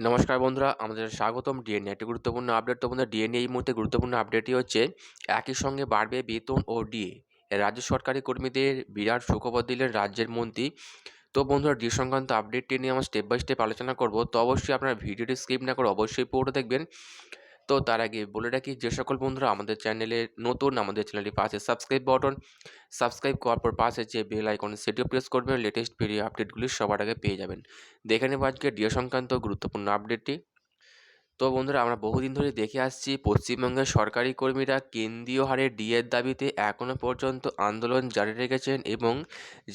নমস্কার বন্ধুরা, আমাদের স্বাগতম ডিএনএ একটি গুরুত্বপূর্ণ আপডেট তো বন্ধুরা ডিএনএ এই মুহূর্তে গুরুত্বপূর্ণ আপডেটটি হচ্ছে, একই সঙ্গে বাড়বে বেতন ও ডিএ রাজ্য সরকারি কর্মীদের বিরাট সুখবর দিলেন রাজ্যের মন্ত্রী। তো বন্ধুরা ডি সংক্রান্ত আপডেটটি নিয়ে আমরা স্টেপ বাই স্টেপ আলোচনা করব। তো অবশ্যই আপনারা ভিডিওটি স্কিপ না করে অবশ্যই পুরোটা দেখবেন। তো তার আগে বলে রাখি, যে সকল বন্ধুরা আমাদের চ্যানেলে নতুন, আমাদের চ্যানেলটি পাশে সাবস্ক্রাইব বটন সাবস্ক্রাইব করার পর পাশে যে বেল আইকন সেটিও প্রেস করবেন লেটেস্ট ভিডিও আপডেটগুলি সবার আগে পেয়ে যাবেন। দেখে নেব আজকে ডিও সংক্রান্ত গুরুত্বপূর্ণ আপডেটটি তো বন্ধুরা, আমরা বহুদিন ধরে দেখে আসছি, পশ্চিমবঙ্গের সরকারি কর্মীরা কেন্দ্রীয় হারে ডিএর দাবিতে এখনও পর্যন্ত আন্দোলন জারি রেখেছেন এবং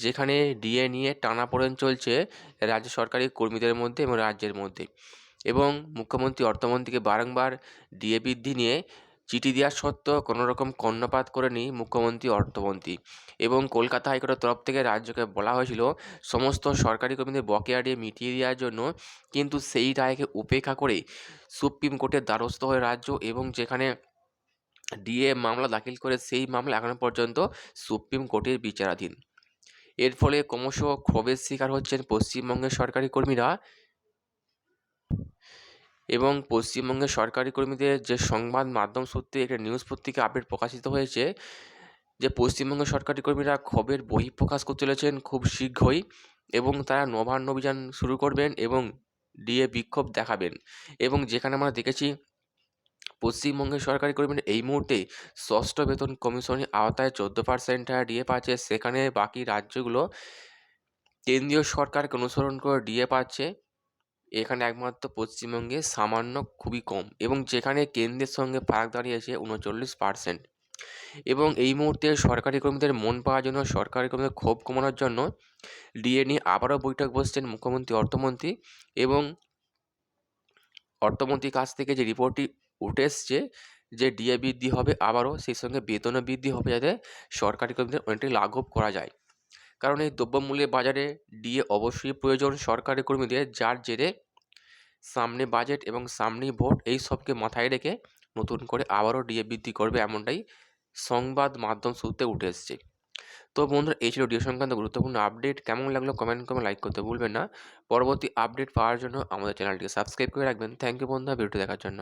যেখানে ডিএ নিয়ে টানাপোড়েন চলছে, রাজ্য সরকারি কর্মীদের মধ্যে এবং রাজ্যের মধ্যে। এবং মুখ্যমন্ত্রী অর্থমন্ত্রীকে বারংবার ডিএ বৃদ্ধি নিয়ে চিঠি দেওয়ার সত্ত্বেও কোনো রকম কর্ণপাত করেনি মুখ্যমন্ত্রী অর্থমন্ত্রী। এবং কলকাতা হাইকোর্টের তরফ থেকে রাজ্যকে বলা হয়েছিল, সমস্ত সরকারি কর্মীদের বকেয়া দিয়ে মিটিয়ে দেওয়ার জন্য, কিন্তু সেই রায়কে উপেক্ষা করে সুপ্রিম কোর্টের দ্বারস্থ হয়ে রাজ্য এবং যেখানে ডিএ মামলা দাখিল করে সেই মামলা এখনও পর্যন্ত সুপ্রিম কোর্টের বিচারাধীন। এর ফলে ক্রমশ ক্ষোভের শিকার হচ্ছেন পশ্চিমবঙ্গের সরকারি কর্মীরা। এবং পশ্চিমবঙ্গের সরকারি কর্মীদের যে সংবাদ মাধ্যম সূত্রে একটা নিউজ পত্রিকা আপডেট প্রকাশিত হয়েছে, যে পশ্চিমবঙ্গের সরকারি কর্মীরা ক্ষোভের বহিঃপ্রকাশ করতে চলেছেন খুব শীঘ্রই এবং তারা নবান্ন অভিযান শুরু করবেন এবং ডিএ বিক্ষোভ দেখাবেন। এবং যেখানে আমরা দেখেছি পশ্চিমবঙ্গের সরকারি কর্মীরা এই মুহূর্তে ষষ্ঠ বেতন কমিশনের আওতায় চোদ্দ পার্সেন্ট ডিএ পাচ্ছে। সেখানে বাকি রাজ্যগুলো কেন্দ্রীয় সরকারকে অনুসরণ করে ডিএ পাচ্ছে। এখানে একমাত্র পশ্চিমবঙ্গে সামান্য খুবই কম এবং যেখানে কেন্দ্রের সঙ্গে ফারাক দাঁড়িয়েছে উনচল্লিশ পার্সেন্ট এবং এই মুহূর্তে সরকারি কর্মীদের মন পাওয়ার জন্য, সরকারি কর্মীদের ক্ষোভ কমানোর জন্য ডিএ নিয়ে আবারও বৈঠক বসছেন মুখ্যমন্ত্রী, অর্থমন্ত্রী এবং অর্থমন্ত্রীর কাছ থেকে যে রিপোর্টটি উঠে এসছে যে ডিএ বৃদ্ধি হবে আবারও, সেই সঙ্গে বেতনও বৃদ্ধি হবে যাতে সরকারি কর্মীদের অনেকটাই লাঘব করা যায়। কারণ এই দ্রব্যমূল্যের বাজারে ডিএ অবশ্যই প্রয়োজন সরকারি কর্মীদের, যার জেরে সামনে বাজেট এবং সামনেই ভোট, এই সবকে মাথায় রেখে নতুন করে আবারও ডিএ বৃদ্ধি করবে এমনটাই সংবাদ মাধ্যম সূত্রে উঠে এসছে। তো বন্ধুরা, এই ছিল ডিএ সংক্রান্ত গুরুত্বপূর্ণ আপডেট। কেমন লাগল কমেন্ট করে লাইক করতে ভুলবেন না। পরবর্তী আপডেট পাওয়ার জন্য আমাদের চ্যানেলটিকে সাবস্ক্রাইব করে রাখবেন। থ্যাংক ইউ বন্ধুরা, ভিডিওটি দেখার জন্য।